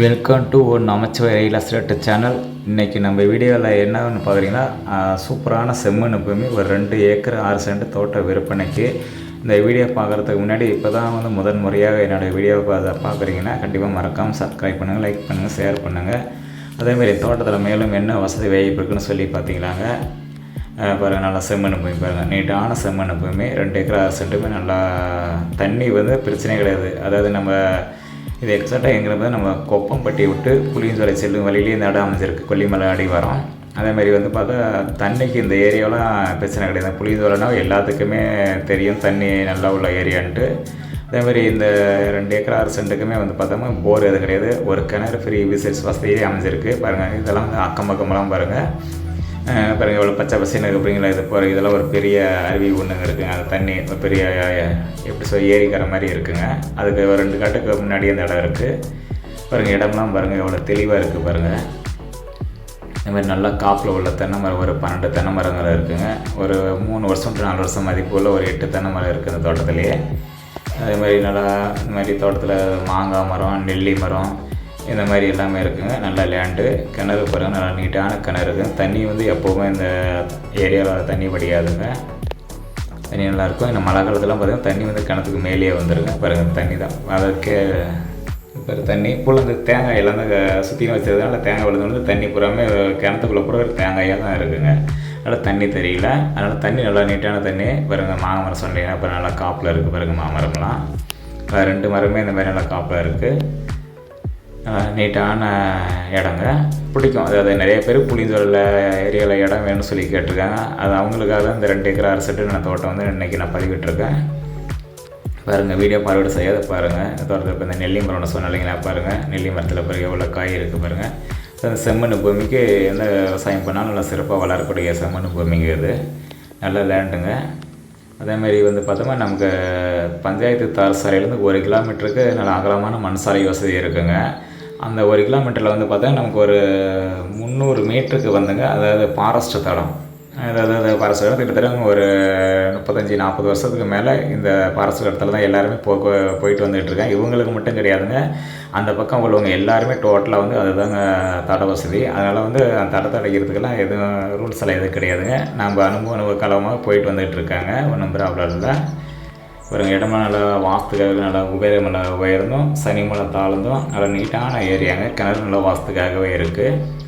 Welcome to ஒரு நமச்சிவாய real estate channel இன்றைக்கி நம்ம வீடியோவில் என்னன்னு பார்க்குறீங்கன்னா சூப்பரான செம்மண் எப்பவுமே ஒரு ரெண்டு ஏக்கர் ஆறு சென்ட் தோட்ட விற்பனைக்கு. இந்த வீடியோ பார்க்குறதுக்கு முன்னாடி இப்போ தான் வந்து முதன் முறையாக என்னோடய வீடியோவை பார்த்து பார்க்குறீங்கன்னா கண்டிப்பாக மறக்காமல் சப்ஸ்கிரைப் பண்ணுங்கள் லைக் பண்ணுங்கள் ஷேர் பண்ணுங்கள் அதேமாரி தோட்டத்தில் மேலும் என்ன வசதி வாய்ப்பு இருக்குன்னு சொல்லி பார்த்தீங்களாங்க பாருங்கள் நல்லா செம்மண் பூமி பாருங்கள் நீட்டான செம்மண் பூமி ரெண்டு ஏக்கர் ஆறு சென்ட்டுமே நல்லா தண்ணி வந்து பிரச்சனையே கிடையாது. அதாவது நம்ம இது எக்ஸாக்டாக எங்கிறது நம்ம கொப்பம்பட்டி விட்டு புளியஞ்சோலை செல்லும் வழியிலே இந்த இடம் அமைஞ்சிருக்கு கொல்லிமலை அடி வரோம். அதேமாதிரி வந்து பார்த்தா தண்ணிக்கு இந்த ஏரியாவெலாம் பிரச்சனை கிடையாது. புளியஞ்சோலைனா எல்லாத்துக்குமே தெரியும். தண்ணி நல்லா உள்ள ஏரியான்ட்டு. அதேமாதிரி இந்த ரெண்டு ஏக்கர் ஆறு சென்ட்டுக்குமே வந்து பார்த்தோம்னா போர் எதுவும் கிடையாது. ஒரு கிணறு ஃப்ரீ விசிட்ஸ் வசதியே அமைஞ்சிருக்கு. பாருங்கள் இதெல்லாம் வந்து அக்கம் பக்கமெல்லாம் பாருங்கள் பிறகு எவ்வளோ இவ்வளோ பச்சை பசங்க அப்படிங்களா இது போகிற இதெல்லாம் ஒரு பெரிய அருவி ஒன்றுங்க இருக்குங்க அது தண்ணி ஒரு பெரிய எப்படி சொல்ல ஏரிக்கிற மாதிரி இருக்குங்க. அதுக்கு ஒரு ரெண்டு காட்டுக்கு முன்னாடி அந்த இடம் இருக்குது பாருங்கள் இடம்லாம் பாருங்கள் எவ்வளோ தெளிவாக இருக்குது பாருங்கள் இந்த மாதிரி நல்லா காப்பில் உள்ள தென்னை மரம் ஒரு பன்னெண்டு தென்னை மரங்கள் இருக்குதுங்க ஒரு மூணு வருஷம் நாலு வருஷம் மதிப்புள்ள ஒரு எட்டு தென்னை மரம் இருக்குது இந்த தோட்டத்துலேயே அதே மாதிரி நல்லா இந்த மாதிரி தோட்டத்தில் மாங்காய் மரம் நெல்லி மரம் இந்த மாதிரி எல்லாமே இருக்குங்க. நல்லா லேண்டு கிணறு பிறகு நல்லா நீட்டான கிணறு இருக்குது தண்ணி வந்து எப்போவுமே இந்த ஏரியாவில் தண்ணி வடியாதுங்க தண்ணி நல்லாயிருக்கும் இந்த மழை காலத்துலாம் பார்த்திங்கன்னா தண்ணி வந்து கிணத்துக்கு மேலேயே வந்துருங்க. பாருங்கள் தண்ணி தான். அதற்கே இப்போ தண்ணி இப்போ இந்த தேங்காய் எல்லாம் தான் வச்சதுனால தேங்காய் விழுந்து வந்து தண்ணி பூராமே கிணத்துக்குள்ளே பூரா தேங்காயாக தான் இருக்குங்க. அதனால் தண்ணி தெரியல. அதனால் தண்ணி நல்லா நீட்டான தண்ணி. பாருங்கள் மாமரம் சொன்னீங்கன்னா அப்புறம் நல்லா காப்பில் இருக்குது பாருங்கள் மாமரம்லாம். ரெண்டு மரமே இந்த மாதிரி நல்லா காப்பில் இருக்குது நீட்டான இடங்க. பிடிக்கும். அதாவது நிறைய பேர் புளிஞ்சோரில் ஏரியாவில் இடம் வேணும்னு சொல்லி கேட்டிருக்காங்க. அது அவங்களுக்காக இந்த ரெண்டு ஏக்கர் ஆறு நான் தோட்டம் வந்து இன்றைக்கி நான் பதிவிட்டிருக்கேன். பாருங்கள் வீடியோ பார்வையிட செய்யாத பாருங்கள் தோட்டத்தில் இப்போ இந்த நெல்லி மரம்னு சொன்ன இல்லைங்களா பாருங்கள் நெல்லி மரத்தில் பிறகு எவ்வளோ காய் இருக்குது பாருங்கள் அந்த செம்மண் பூமிக்கு எந்த விவசாயம் பண்ணாலும் நல்லா சிறப்பாக வளரக்கூடிய செம்மண் பூமிங்க இது. நல்ல லேண்டுங்க. அதேமாரி வந்து பார்த்தோம்னா நமக்கு பஞ்சாயத்து தார் சாலையிலேருந்து ஒரு கிலோமீட்டருக்கு நல்ல அகலமான மண் சாலை வசதி இருக்குங்க. அந்த ஒரு கிலோமீட்டரில் வந்து பார்த்தா நமக்கு ஒரு முந்நூறு மீட்டருக்கு வந்துங்க அதாவது ஃபாரஸ்ட் தடம். அதாவது அந்த ஃபாரஸ்ட் தடம் கிட்டத்தட்ட ஒரு முப்பத்தஞ்சு நாற்பது வருஷத்துக்கு மேலே இந்த ஃபாரஸ்ட் இடத்துல தான் எல்லாருமே போ போயிட்டு வந்துட்டு இருக்காங்க. இவங்களுக்கு மட்டும் கிடையாதுங்க. அந்த பக்கம் உள்ளவங்க எல்லாருமே டோட்டலாக வந்து அதுதாங்க தட வசதி. அதனால் வந்து அந்த தடத்தை அடைக்கிறதுக்கெல்லாம் எதுவும் ரூல்ஸ் எல்லாம் எதுவும் கிடையாதுங்க. நம்ம அனுபவ அனுபவ காலமாக போயிட்டு வந்துகிட்ருக்காங்க ஒன்றும் ப்ராப்ளம் இல்லை. ஒரு இடமா நல்லா வாஸ்துக்காக நல்லா உபயோகம் நல்லா உயர்ந்தும் சனி தாழ்ந்தும் நல்லா நீட்டான ஏரியாங்க. கிணறு நல்லா வாஸ்துக்காகவே இருக்குது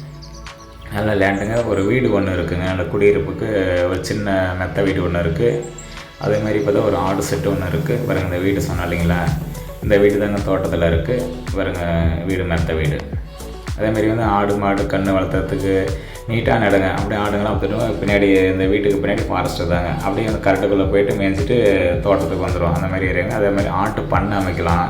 நல்ல லேண்டுங்க ஒரு வீடு ஒன்று இருக்குங்க. நல்ல குடியிருப்புக்கு ஒரு சின்ன மெத்த வீடு ஒன்று இருக்குது அதே மாதிரி இப்போ தான் ஒரு ஆடு செட்டு ஒன்று இருக்குது பாருங்க இந்த வீடு சொன்னேன் இல்லைங்களா? இந்த வீடு தாங்க தோட்டத்தில் இருக்குது பாருங்க வீடு மெத்த வீடு. அதே மாதிரி வந்து ஆடு மாடு கன்று வளர்த்துறதுக்கு நீட்டான இடங்க. அப்படியே ஆடுங்களாம் பார்த்துட்டு பின்னாடி இந்த வீட்டுக்கு பின்னாடி ஃபாரஸ்ட்டு தாங்க. அப்படியே அந்த கரட்டுக்குள்ளே போயிட்டு மேய்ஞ்சிட்டு தோட்டத்துக்கு வந்துடும் அந்த மாதிரி ஏரியாங்க. அதே மாதிரி ஆட்டு பண்ணை அமைக்கலாம்.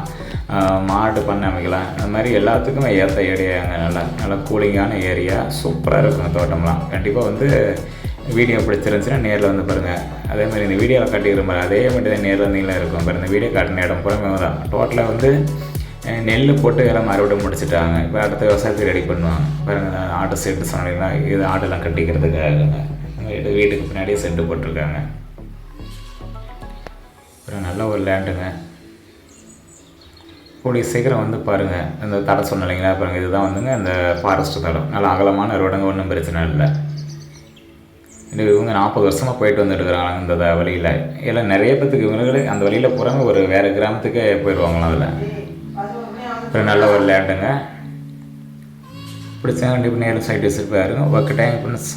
மாடு பண்ணை அமைக்கலாம். அந்த மாதிரி எல்லாத்துக்குமே ஏற்ற ஏரியாங்க. நல்லா நல்லா கூலிங்கான ஏரியா. சூப்பராக இருக்குங்க தோட்டம்லாம். கண்டிப்பாக வந்து வீடியோ பிடிச்சிருந்துச்சுன்னா நேரில் வந்து பாருங்கள் அதே மாதிரி இந்த வீடியோவில் காட்டிக்கிற மாதிரி அதே மாதிரி தான் நேரில் நீங்களாக இருக்கும். பாருங்கள் இந்த வீடியோ காட்டின இடம் பூரா தான் டோட்டலாக வந்து நெல் போட்டு எல்லாம் மறுபடியும் முடிச்சுட்டாங்க. இப்போ அடுத்த விவசாயத்துக்கு ரெடி பண்ணுவாங்க. பாருங்க ஆட்டு செட்டு சொன்னீங்கன்னா இது ஆடெல்லாம் கட்டிக்கிறதுக்காக இது வீட்டுக்கு பின்னாடியே செட்டு போட்டிருக்காங்க. அப்புறம் நல்ல ஒரு லேண்டுங்க கூடிய சீக்கிரம் வந்து பாருங்கள் இந்த தடை சொன்ன இல்லைங்களா? பாருங்கள் இதுதான் வந்துங்க இந்த ஃபாரஸ்ட் தடம். நல்லா அகலமான ரோடுங்க ஒன்றும் பிரச்சனை இல்லை. இது இவங்க நாற்பது வருஷமாக போயிட்டு வந்துட்டு இருக்கிறாங்க இந்த த- வழியில். எல்லாம் நிறைய பேத்துக்கு இவங்களே அந்த வழியில் போகிறாங்க ஒரு வேறு கிராமத்துக்கே போயிடுவாங்களாம் அதில். ஒரு நல்ல ஒரு லேண்டுங்க பிடிச்சா கண்டிப்பாக நேரில் சைட் விசிட் பாருங்க ஓகே டைம் ஃப்ரெண்ட்ஸ்